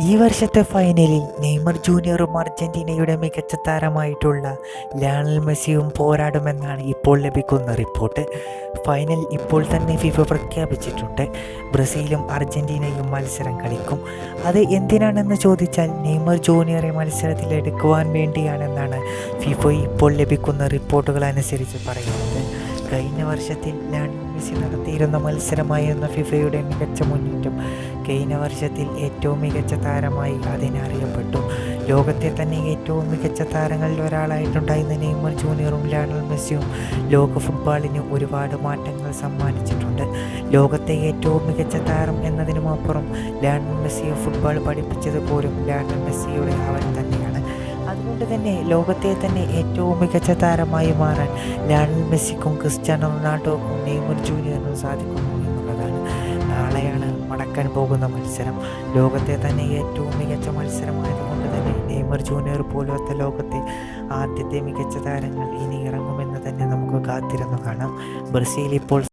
ഈ വർഷത്തെ ഫൈനലിൽ നെയ്മർ ജൂനിയറും അർജന്റീനയുടെ മികച്ച താരമായിട്ടുള്ള ലയണൽ മെസ്സിയും പോരാടുമെന്നാണ് ഇപ്പോൾ ലഭിക്കുന്ന റിപ്പോർട്ട്. ഫൈനൽ ഇപ്പോൾ തന്നെ ഫിഫ പ്രഖ്യാപിച്ചിട്ടുണ്ട്. ബ്രസീലും അർജന്റീനയും മത്സരം കളിക്കും. അത് എന്തിനാണെന്ന് ചോദിച്ചാൽ നെയ്മർ ജൂനിയറെ മത്സരത്തിൽ എടുക്കുവാൻ വേണ്ടിയാണെന്നാണ് ഫിഫ ഇപ്പോൾ ലഭിക്കുന്ന റിപ്പോർട്ടുകൾ അനുസരിച്ച് പറയുന്നത്. കഴിഞ്ഞ വർഷത്തിൽ ലയണൽ മെസ്സി നടത്തിയിരുന്ന മത്സരമായിരുന്ന ഫിഫയുടെ മികച്ച മുന്നേറ്റം. കഴിഞ്ഞ വർഷത്തിൽ ഏറ്റവും മികച്ച താരമായി അതിനറിയപ്പെട്ടു ലോകത്തെ തന്നെ ഏറ്റവും മികച്ച താരങ്ങളിൽ ഒരാളായിട്ടുണ്ടായിരുന്ന നെയ്മർ ജൂനിയറും ലയണൽ മെസ്സിയും. ലോക ഫുട്ബോളിന് ഒരുപാട് മാറ്റങ്ങൾ സമ്മാനിച്ചിട്ടുണ്ട്. ലോകത്തെ ഏറ്റവും മികച്ച താരം എന്നതിനുമപ്പുറം ലയണൽ മെസ്സിയെ ഫുട്ബോൾ പഠിപ്പിച്ചത് പോലും ലയണൽ മെസ്സിയുടെ അവർ തന്നെയാണ്. അതുകൊണ്ട് തന്നെ ലോകത്തെ തന്നെ ഏറ്റവും മികച്ച താരമായി മാറാൻ ലയണൽ മെസ്സിക്കും ക്രിസ്ത്യാനോ റൊണാൾഡോക്കും നെയ്മർ ജൂനിയറിനും സാധിക്കുന്നു. നടക്കാൻ പോകുന്ന മത്സരം. ലോകത്തെ തന്നെ ഏറ്റവും മികച്ച മത്സരമായതുകൊണ്ട് തന്നെ നെയ്മർ ജൂനിയർ പോലത്തെ ലോകത്തെ ആദ്യത്തെ മികച്ച താരങ്ങൾ ഇനി ഇറങ്ങുമെന്ന് തന്നെ നമുക്ക് കാത്തിരുന്നു കാണാം. ബ്രസീൽ ഇപ്പോൾ